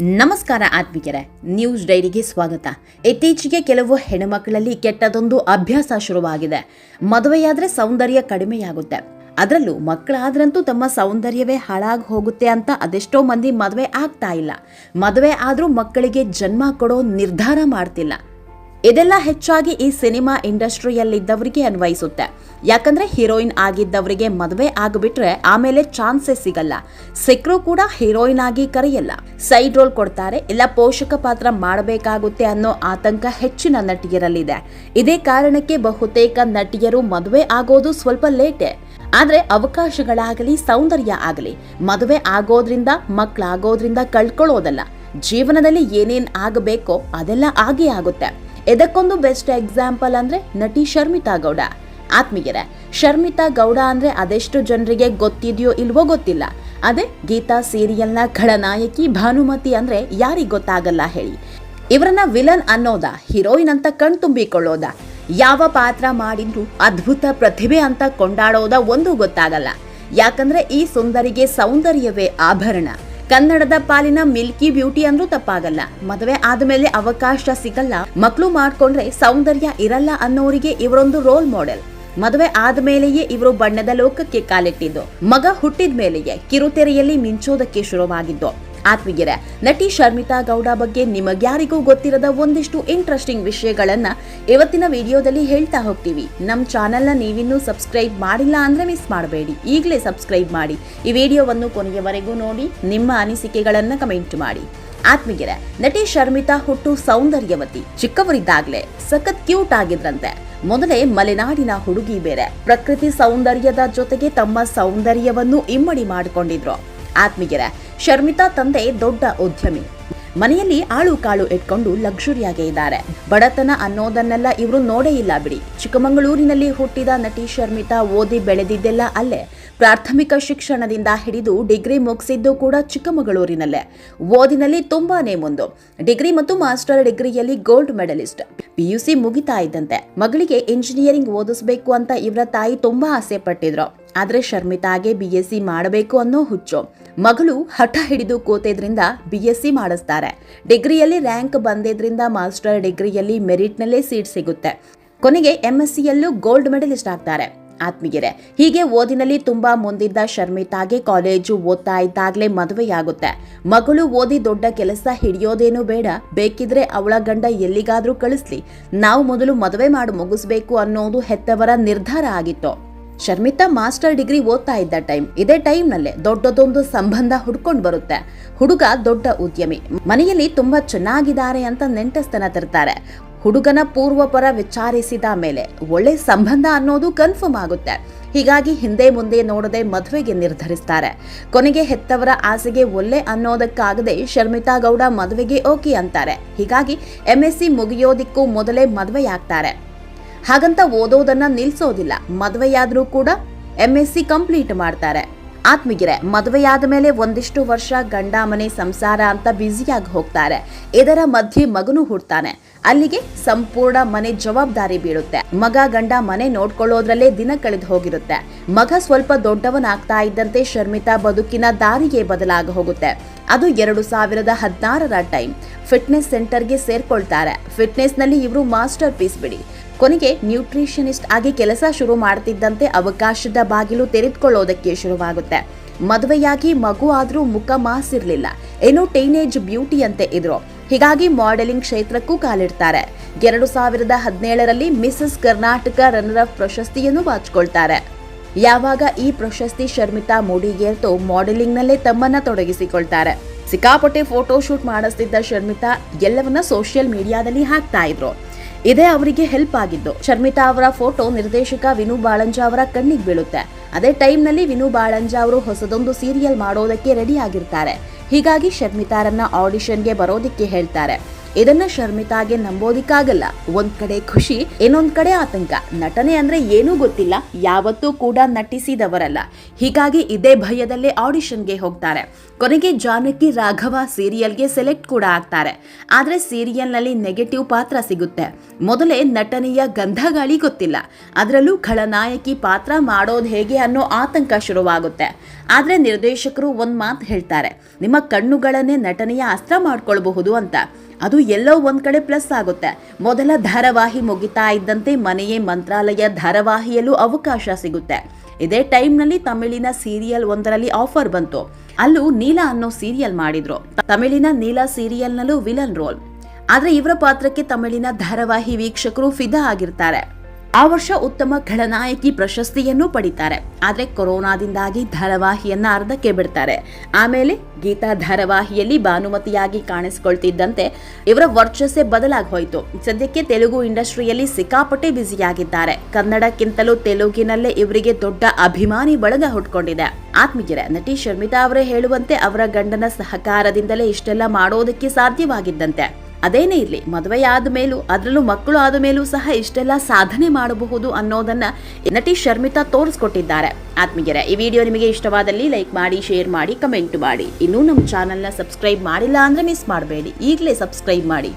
ನಮಸ್ಕಾರ ಆತ್ಮೀಯರೇ ನ್ಯೂಸ್ ಡೈರಿಗೆ ಸ್ವಾಗತ. ಇತ್ತೀಚೆಗೆ ಕೆಲವು ಹೆಣ್ಣುಮಕ್ಕಳಲ್ಲಿ ಕೆಟ್ಟದೊಂದು ಅಭ್ಯಾಸ ಶುರುವಾಗಿದೆ. ಮದುವೆಯಾದ್ರೆ ಸೌಂದರ್ಯ ಕಡಿಮೆಯಾಗುತ್ತೆ. ಅದರಲ್ಲೂ ಮಕ್ಕಳಾದ್ರಂತೂ ತಮ್ಮ ಸೌಂದರ್ಯವೇ ಹಾಳಾಗಿ ಹೋಗುತ್ತೆ ಅಂತ ಅದೆಷ್ಟೋ ಮಂದಿ ಮದುವೆ ಆಗ್ತಾ ಇಲ್ಲ. ಮದುವೆ ಆದ್ರೂ ಮಕ್ಕಳಿಗೆ ಜನ್ಮ ಕೊಡೋ ನಿರ್ಧಾರ ಮಾಡ್ತಿಲ್ಲ. ಇದೆಲ್ಲ ಹೆಚ್ಚಾಗಿ ಈ ಸಿನಿಮಾ ಇಂಡಸ್ಟ್ರಿಯಲ್ಲಿದ್ದವರಿಗೆ ಅನ್ವಯಿಸುತ್ತೆ. ಯಾಕಂದ್ರೆ ಹೀರೋಯಿನ್ ಆಗಿದ್ದವರಿಗೆ ಮದುವೆ ಆಗಿಬಿಟ್ರೆ ಆಮೇಲೆ ಚಾನ್ಸೇ ಸಿಗಲ್ಲ. ಸಿಕ್ಕರು ಕೂಡ ಹೀರೋಯಿನ್ ಆಗಿ ಕರೆಯಲ್ಲ. ಸೈಡ್ ರೋಲ್ ಕೊಡ್ತಾರೆ, ಇಲ್ಲ ಪೋಷಕ ಪಾತ್ರ ಮಾಡಬೇಕಾಗುತ್ತೆ ಅನ್ನೋ ಆತಂಕ ಹೆಚ್ಚಿನ ನಟಿಯರಲ್ಲಿದೆ ಇದೇ ಕಾರಣಕ್ಕೆ ಬಹುತೇಕ ನಟಿಯರು ಮದುವೆ ಆಗೋದು ಸ್ವಲ್ಪ ಲೇಟೆ. ಆದ್ರೆ ಅವಕಾಶಗಳಾಗಲಿ, ಸೌಂದರ್ಯ ಆಗಲಿ, ಮದುವೆ ಆಗೋದ್ರಿಂದ ಮಕ್ಕಳಾಗೋದ್ರಿಂದ ಕಳ್ಕೊಳ್ಳೋದಲ್ಲ. ಜೀವನದಲ್ಲಿ ಏನೇನ್ ಆಗಬೇಕೋ ಅದೆಲ್ಲ ಆಗೇ ಆಗುತ್ತೆ. ಇದಕ್ಕೊಂದು ಬೆಸ್ಟ್ ಎಕ್ಸಾಂಪಲ್ ಅಂದ್ರೆ ನಟಿ ಶರ್ಮಿತಾ ಗೌಡ. ಆತ್ಮೀಯರೇ, ಶರ್ಮಿತಾ ಗೌಡ ಅಂದ್ರೆ ಅದೆಷ್ಟು ಜನರಿಗೆ ಗೊತ್ತಿದೆಯೋ ಇಲ್ವೋ ಗೊತ್ತಿಲ್ಲ. ಅದೇ ಗೀತಾ ಸೀರಿಯಲ್ನ ಖಳನಾಯಕಿ ಭಾನುಮತಿ ಅಂದ್ರೆ ಯಾರಿಗೆ ಗೊತ್ತಾಗಲ್ಲ ಹೇಳಿ. ಇವರನ್ನ ವಿಲನ್ ಅನ್ನೋದ, ಹೀರೋಯಿನ್ ಅಂತ ಕಣ್ತುಂಬಿಕೊಳ್ಳೋದ ಯಾವ ಪಾತ್ರ ಮಾಡಿದ್ರು ಅದ್ಭುತ ಪ್ರತಿಭೆ ಅಂತ ಕೊಂಡಾಡೋದ ಒಂದು ಗೊತ್ತಾಗಲ್ಲ. ಯಾಕಂದ್ರೆ ಈ ಸುಂದರಿಗೆ ಸೌಂದರ್ಯವೇ ಆಭರಣ. ಕನ್ನಡದ ಪಾಲಿನ ಮಿಲ್ಕಿ ಬ್ಯೂಟಿ ಅಂದ್ರೂ ತಪ್ಪಾಗಲ್ಲ. ಮದುವೆ ಆದ್ಮೇಲೆ ಅವಕಾಶ ಸಿಗಲ್ಲ. ಮಕ್ಕಳು ಮಾಡ್ಕೊಂಡ್ರೆ ಸೌಂದರ್ಯ ಇರಲ್ಲ ಅನ್ನೋರಿಗೆ ಇವರೊಂದು ರೋಲ್ ಮಾಡೆಲ್ ಮದುವೆ ಆದ್ಮೇಲೆಯೇ ಇವರು ಬಣ್ಣದ ಲೋಕಕ್ಕೆ ಕಾಲಿಟ್ಟಿದ್ದು. ಮಗ ಹುಟ್ಟಿದ ಮೇಲೆಯೇ ಕಿರುತೆರೆಯಲ್ಲಿ ಮಿಂಚೋದಕ್ಕೆ ಶುರುವಾಗಿದ್ದು. ಆತ್ಮೀಯರೇ, ನಟಿ ಶರ್ಮಿತಾ ಗೌಡ ಬಗ್ಗೆ ನಿಮಗ್ಯಾರಿಗೂ ಗೊತ್ತಿರದ ಒಂದಿಷ್ಟು ಇಂಟ್ರೆಸ್ಟಿಂಗ್ ವಿಷಯಗಳನ್ನ ಇವತ್ತಿನ ವಿಡಿಯೋದಲ್ಲಿ ಹೇಳ್ತಾ ಹೋಗ್ತೀವಿ. ನಮ್ಮ ಚಾನೆಲ್ನ ನೀವಿನ್ನೂ ಸಬ್ಸ್ಕ್ರೈಬ್ ಮಾಡಿಲ್ಲ ಅಂದ್ರೆ ಮಿಸ್ ಮಾಡಬೇಡಿ. ಈಗಲೇ ಸಬ್ಸ್ಕ್ರೈಬ್ ಮಾಡಿ. ಈ ವಿಡಿಯೋವನ್ನು ಕೊನೆಯವರೆಗೂ ನೋಡಿ, ನಿಮ್ಮ ಅನಿಸಿಕೆಗಳನ್ನ ಕಮೆಂಟ್ ಮಾಡಿ. ಆತ್ಮೀಯರೇ, ನಟಿ ಶರ್ಮಿತಾ ಹುಟ್ಟು ಸೌಂದರ್ಯವತಿ. ಚಿಕ್ಕವರಿದ್ದಾಗ್ಲೇ ಸಖತ್ ಕ್ಯೂಟ್ ಆಗಿದ್ರಂತೆ. ಮೊದಲೇ ಮಲೆನಾಡಿನ ಹುಡುಗಿ ಬೇರೆ. ಪ್ರಕೃತಿ ಸೌಂದರ್ಯದ ಜೊತೆಗೆ ತಮ್ಮ ಸೌಂದರ್ಯವನ್ನು ಇಮ್ಮಡಿ ಮಾಡಿಕೊಂಡಿದ್ರು. ಆತ್ಮೀಯರೇ, ಶರ್ಮಿತಾ ತಂದೆ ದೊಡ್ಡ ಉದ್ಯಮಿ. ಮನೆಯಲ್ಲಿ ಆಳು ಕಾಳು ಇಟ್ಕೊಂಡು ಲಕ್ಸುರಿಯಾಗಿ ಇದ್ದಾರೆ. ಬಡತನ ಅನ್ನೋದನ್ನೆಲ್ಲ ಇವರು ನೋಡೇ ಇಲ್ಲ ಬಿಡಿ. ಚಿಕ್ಕಮಗಳೂರಿನಲ್ಲಿ ಹುಟ್ಟಿದ ನಟಿ ಶರ್ಮಿತಾ ಓದಿ ಬೆಳೆದಿದ್ದೆಲ್ಲ ಅಲ್ಲೇ. ಪ್ರಾಥಮಿಕ ಶಿಕ್ಷಣದಿಂದ ಹಿಡಿದು ಡಿಗ್ರಿ ಮುಗಿಸಿದ್ದು ಕೂಡ ಚಿಕ್ಕಮಗಳೂರಿನಲ್ಲೇ. ಓದಿನಲ್ಲಿ ತುಂಬಾನೇ ಮುಂದು. ಡಿಗ್ರಿ ಮತ್ತು ಮಾಸ್ಟರ್ ಡಿಗ್ರಿಯಲ್ಲಿ ಗೋಲ್ಡ್ ಮೆಡಲಿಸ್ಟ್. ಪಿಯುಸಿ ಮುಗಿತಾ ಇದ್ದಂತೆ. ಮಗಳಿಗೆ ಇಂಜಿನಿಯರಿಂಗ್ ಓದಿಸ್ಬೇಕು ಅಂತ ಇವರ ತಾಯಿ ತುಂಬಾ ಆಸೆ ಪಟ್ಟಿದ್ರು ಆದ್ರೆ ಶರ್ಮಿತಾಗೆ ಬಿ ಎಸ್ ಸಿ ಮಾಡಬೇಕು ಅನ್ನೋ ಹುಚ್ಚು. ಮಗಳು ಹಠ ಹಿಡಿದು ಕೂತಿದ್ರಿಂದ ಬಿ ಎಸ್ ಸಿ ಮಾಡಿಸ್ತಾರೆ. ಡಿಗ್ರಿಯಲ್ಲಿ ರ್ಯಾಂಕ್ ಬಂದಿದ್ರಿಂದ ಮಾಸ್ಟರ್ ಡಿಗ್ರಿಯಲ್ಲಿ ಮೆರಿಟ್ನಲ್ಲೇ ಸೀಟ್ ಸಿಗುತ್ತೆ. ಕೊನೆಗೆ ಎಂ ಎಸ್ ಸಿಯಲ್ಲೂ ಗೋಲ್ಡ್ ಮೆಡಲಿಸ್ಟ್ ಆಗ್ತಾರೆ. ಆತ್ಮೀಯರೇ, ಹೀಗೆ ಓದಿನಲ್ಲಿ ತುಂಬಾ ಮುಂದಿದ್ದ ಶರ್ಮಿತಾಗೆ ಕಾಲೇಜು ಓದ್ತಾ ಇದ್ದಾಗಲೇ ಮದುವೆಯಾಗುತ್ತೆ. ಮಗಳು ಓದಿ ದೊಡ್ಡ ಕೆಲಸ ಹಿಡಿಯೋದೇನೂ ಬೇಡ. ಬೇಕಿದ್ರೆ ಅವಳ ಗಂಡ ಎಲ್ಲಿಗಾದ್ರೂ ಕಳಿಸ್ಲಿ. ನಾವು ಮೊದಲು ಮದುವೆ ಮಾಡಿ, ಮುಗಿಸ್ಬೇಕು ಅನ್ನೋದು ಹೆತ್ತವರ ನಿರ್ಧಾರ ಆಗಿತ್ತು. ಶರ್ಮಿತಾ ಮಾಸ್ಟರ್ ಡಿಗ್ರಿ ಓದ್ತಾ ಇದ್ದ ಟೈಮ್, ಇದೇ ಟೈಮ್ನಲ್ಲೇ ದೊಡ್ಡದೊಂದು ಸಂಬಂಧ ಹುಡ್ಕೊಂಡು ಬರುತ್ತೆ. ಹುಡುಗ ದೊಡ್ಡ ಉದ್ಯಮಿ. ಮನೆಯಲ್ಲಿ ತುಂಬಾ ಚೆನ್ನಾಗಿದ್ದಾರೆ ಅಂತ ನೆಂಟಸ್ತನ ತರ್ತಾರೆ. ಹುಡುಗನ ಪೂರ್ವಪರ ವಿಚಾರಿಸಿದ ಮೇಲೆ ಒಳ್ಳೆ ಸಂಬಂಧ ಅನ್ನೋದು ಕನ್ಫರ್ಮ್ ಆಗುತ್ತೆ. ಹೀಗಾಗಿ ಹಿಂದೆ ಮುಂದೆ ನೋಡದೆ ಮದುವೆಗೆ ನಿರ್ಧರಿಸ್ತಾರೆ. ಕೊನೆಗೆ ಹೆತ್ತವರ ಆಸೆಗೆ ಒಲ್ಲೆ ಅನ್ನೋದಕ್ಕಾಗದೆ ಶರ್ಮಿತಾ ಗೌಡ ಮದುವೆಗೆ ಓಕೆ ಅಂತಾರೆ. ಹೀಗಾಗಿ ಎಂಎಸ್ಸಿ ಮುಗಿಯೋದಿಕ್ಕೂ ಮೊದಲೇ ಮದುವೆಯಾಗ್ತಾರೆ. ಹಾಗಂತ ಓದೋದನ್ನ ನಿಲ್ಸೋದಿಲ್ಲ. ಮದುವೆಯಾದ್ರೂ ಕೂಡ ಎಂ ಎಸ್ ಸಿ ಕಂಪ್ಲೀಟ್ ಮಾಡ್ತಾರೆ. ಆತ್ಮಗಿರೆ ಮದುವೆಯಾದ ಮೇಲೆ ಒಂದಿಷ್ಟು ವರ್ಷ ಗಂಡ ಮನೆ ಸಂಸಾರ ಅಂತ ಬ್ಯುಸಿಯಾಗಿ ಹೋಗ್ತಾರೆ. ಇದರ ಮಧ್ಯೆ ಮಗನು ಹುಡ್ತಾನೆ. ಅಲ್ಲಿಗೆ ಸಂಪೂರ್ಣ ಮನೆ ಜವಾಬ್ದಾರಿ ಬೀಳುತ್ತೆ. ಮಗ ಗಂಡ ಮನೆ ನೋಡ್ಕೊಳ್ಳೋದ್ರಲ್ಲೇ ದಿನ ಕಳೆದು ಹೋಗಿರುತ್ತೆ. ಮಗ ಸ್ವಲ್ಪ ದೊಡ್ಡವನಾಗ್ತಾ ಇದ್ದಂತೆ ಶರ್ಮಿತಾ ಬದುಕಿನ ದಾರಿಗೆ ಬದಲಾಗ ಹೋಗುತ್ತೆ. ಅದು ಎರಡು ಸಾವಿರದ ಹದಿನಾರರ ಟೈಮ್. ಫಿಟ್ನೆಸ್ ಸೆಂಟರ್ಗೆ ಸೇರ್ಕೊಳ್ತಾರೆ. ಫಿಟ್ನೆಸ್ನಲ್ಲಿ ಇವರು ಮಾಸ್ಟರ್ ಪೀಸ್ ಬಿಡಿ. ಕೊನೆಗೆ ನ್ಯೂಟ್ರಿಷನಿಸ್ಟ್ ಆಗಿ ಕೆಲಸ ಶುರು ಮಾಡ್ತಿದ್ದಂತೆ ಅವಕಾಶದ ಬಾಗಿಲು ತೆರೆದುಕೊಳ್ಳೋದಕ್ಕೆ ಶುರುವಾಗುತ್ತೆ. ಮದುವೆಯಾಗಿ ಮಗು ಆದರೂ ಮುಖ ಮಾಸಿರ್ಲಿಲ್ಲ. ಏನೋ ಟೀನೇಜ್ ಬ್ಯೂಟಿ ಅಂತೆ ಇದ್ರು. ಹೀಗಾಗಿ ಮಾಡೆಲಿಂಗ್ ಕ್ಷೇತ್ರಕ್ಕೂ ಕಾಲಿಡ್ತಾರೆ. ಎರಡು ಸಾವಿರದ ಹದಿನೇಳರಲ್ಲಿ ಮಿಸಸ್ ಕರ್ನಾಟಕ ರನ್ನರ್ ಅಪ್ ಪ್ರಶಸ್ತಿಯನ್ನು ಬಾಚಿಕೊಳ್ತಾರೆ. ಯಾವಾಗ ಈ ಪ್ರಶಸ್ತಿ ಶರ್ಮಿತಾ ಮೂಡಿಗೇರ್ತು ಮಾಡೆಲಿಂಗ್ನಲ್ಲೇ ತಮ್ಮನ್ನ ತೊಡಗಿಸಿಕೊಳ್ತಾರೆ. ಸಿಕ್ಕಾಪಟ್ಟೆ ಫೋಟೋಶೂಟ್ ಮಾಡಿಸ್ತಿದ್ದ ಶರ್ಮಿತಾ ಎಲ್ಲವನ್ನ ಸೋಷಿಯಲ್ ಮೀಡಿಯಾದಲ್ಲಿ ಹಾಕ್ತಾ ಇದ್ರು. ಇದೇ ಅವರಿಗೆ ಹೆಲ್ಪ್ ಆಗಿದ್ದು. ಶರ್ಮಿತಾ ಅವರ ಫೋಟೋ ನಿರ್ದೇಶಕ ವಿನು ಬಾಳಂಜ ಅವರ ಕಣ್ಣಿಗೆ ಬೀಳುತ್ತೆ. ಅದೇ ಟೈಮ್ನಲ್ಲಿ ವಿನು ಬಾಳಂಜ ಅವರು ಹೊಸದೊಂದು ಸೀರಿಯಲ್ ಮಾಡೋದಕ್ಕೆ ರೆಡಿ ಆಗಿರ್ತಾರೆ. ಹೀಗಾಗಿ ಶರ್ಮಿತಾರನ್ನ ಆಡಿಷನ್ಗೆ ಬರೋದಿಕ್ಕೆ ಹೇಳ್ತಾರೆ. ಇದನ್ನ ಶರ್ಮಿತಾಗೆ ನಂಬೋದಿಕ್ಕಾಗಲ್ಲ. ಒಂದ್ ಕಡೆ ಖುಷಿ, ಇನ್ನೊಂದ್ ಕಡೆ ಆತಂಕ. ನಟನೆ ಅಂದ್ರೆ ಏನೂ ಗೊತ್ತಿಲ್ಲ, ಯಾವತ್ತೂ ಕೂಡ ನಟಿಸಿದವರಲ್ಲ. ಹೀಗಾಗಿ ಇದೇ ಭಯದಲ್ಲೇ ಆಡಿಷನ್ಗೆ ಹೋಗ್ತಾರೆ. ಕೊನೆಗೆ ಜಾನಕಿ ರಾಘವ ಸೀರಿಯಲ್ಗೆ ಸೆಲೆಕ್ಟ್ ಕೂಡ ಆಗ್ತಾರೆ. ಆದ್ರೆ ಸೀರಿಯಲ್ನಲ್ಲಿ ನೆಗೆಟಿವ್ ಪಾತ್ರ ಸಿಗುತ್ತೆ. ಮೊದಲೇ ನಟನೆಯ ಗಂಧಗಾಳಿ ಗೊತ್ತಿಲ್ಲ. ಅದರಲ್ಲೂ ಖಳನಾಯಕಿ ಪಾತ್ರ ಮಾಡೋದು ಹೇಗೆ ಅನ್ನೋ ಆತಂಕ ಶುರುವಾಗುತ್ತೆ. ಆದರೆ ನಿರ್ದೇಶಕರು ಒಂದು ಮಾತು ಹೇಳ್ತಾರೆ. ನಿಮ್ಮ ಕಣ್ಣುಗಳನ್ನೇ ನಟನೆಯ ಅಸ್ತ್ರ ಮಾಡ್ಕೊಳ್ಬಹುದು ಅಂತ. ಅದು ಎಲ್ಲೋ ಒಂದು ಕಡೆ ಪ್ಲಸ್ ಆಗುತ್ತೆ. ಮೊದಲ ಧಾರಾವಾಹಿ ಮುಗಿತಾ ಇದ್ದಂತೆ ಮನೆಯೇ ಮಂತ್ರಾಲಯ ಧಾರಾವಾಹಿಯಲ್ಲೂ ಅವಕಾಶ ಸಿಗುತ್ತೆ. ಇದೇ ಟೈಮ್ನಲ್ಲಿ ತಮಿಳಿನ ಸೀರಿಯಲ್ ಒಂದರಲ್ಲಿ ಆಫರ್ ಬಂತು. ಅಲ್ಲೂ ನೀಲಾ ಅನ್ನೋ ಸೀರಿಯಲ್ ಮಾಡಿದ್ರು. ತಮಿಳಿನ ನೀಲಾ ಸೀರಿಯಲ್ನಲ್ಲೂ ವಿಲನ್ ರೋಲ್ ಆದರೆ ಇವರ ಪಾತ್ರಕ್ಕೆ ತಮಿಳಿನ ಧಾರಾವಾಹಿ ವೀಕ್ಷಕರು ಫಿದಾ ಆಗಿರ್ತಾರೆ. ಆ ವರ್ಷ ಉತ್ತಮ ಖಳನಾಯಕಿ ಪ್ರಶಸ್ತಿಯನ್ನು ಪಡಿತಾರೆ. ಆದರೆ ಕೊರೋನಾದಿಂದಾಗಿ ಧಾರಾವಾಹಿಯನ್ನ ಅರ್ಧಕ್ಕೆ ಬಿಡ್ತಾರೆ. ಆಮೇಲೆ ಗೀತಾ ಧಾರಾವಾಹಿಯಲ್ಲಿ ಭಾನುಮತಿಯಾಗಿ ಕಾಣಿಸಿಕೊಳ್ತಿದ್ದಂತೆ ಇವರ ವರ್ಚಸ್ಸೇ ಬದಲಾಗಿ ಹೋಯಿತು. ಸದ್ಯಕ್ಕೆ ತೆಲುಗು ಇಂಡಸ್ಟ್ರಿಯಲ್ಲಿ ಸಿಕ್ಕಾಪಟ್ಟೆ ಬ್ಯುಸಿಯಾಗಿದ್ದಾರೆ. ಕನ್ನಡಕ್ಕಿಂತಲೂ ತೆಲುಗಿನಲ್ಲೇ ಇವರಿಗೆ ದೊಡ್ಡ ಅಭಿಮಾನಿ ಬಳಗ ಹುಟ್ಕೊಂಡಿದೆ. ಆತ್ಮೀಯರ, ನಟಿ ಶರ್ಮಿತಾ ಅವರೇ ಹೇಳುವಂತೆ ಅವರ ಗಂಡನ ಸಹಕಾರದಿಂದಲೇ ಇಷ್ಟೆಲ್ಲ ಮಾಡೋದಕ್ಕೆ ಸಾಧ್ಯವಾಗಿದ್ದಂತೆ. ಅದೇನೇ ಇರಲಿ ಮದುವೆ ಆದ ಮೇಲೂ ಅದರಲ್ಲೂ ಮಕ್ಕಳು ಆದ ಮೇಲೂ ಸಹ ಇಷ್ಟೆಲ್ಲ ಸಾಧನೆ ಮಾಡಬಹುದು ಅನ್ನೋದನ್ನ ನಟಿ ಶರ್ಮಿತಾ ತೋರಿಸ್ಕೊಟ್ಟಿದ್ದಾರೆ. ಆತ್ಮೀಯರೇ, ಈ ವಿಡಿಯೋ ನಿಮಗೆ ಇಷ್ಟವಾದಲ್ಲಿ ಲೈಕ್ ಮಾಡಿ, ಶೇರ್ ಮಾಡಿ, ಕಮೆಂಟ್ ಮಾಡಿ. ಇನ್ನೂ ನಮ್ಮ ಚಾನೆಲ್ನ ಸಬ್ಸ್ಕ್ರೈಬ್ ಮಾಡಿಲ್ಲ ಅಂದ್ರೆ ಮಿಸ್ ಮಾಡಬೇಡಿ. ಈಗಲೇ ಸಬ್ಸ್ಕ್ರೈಬ್ ಮಾಡಿ.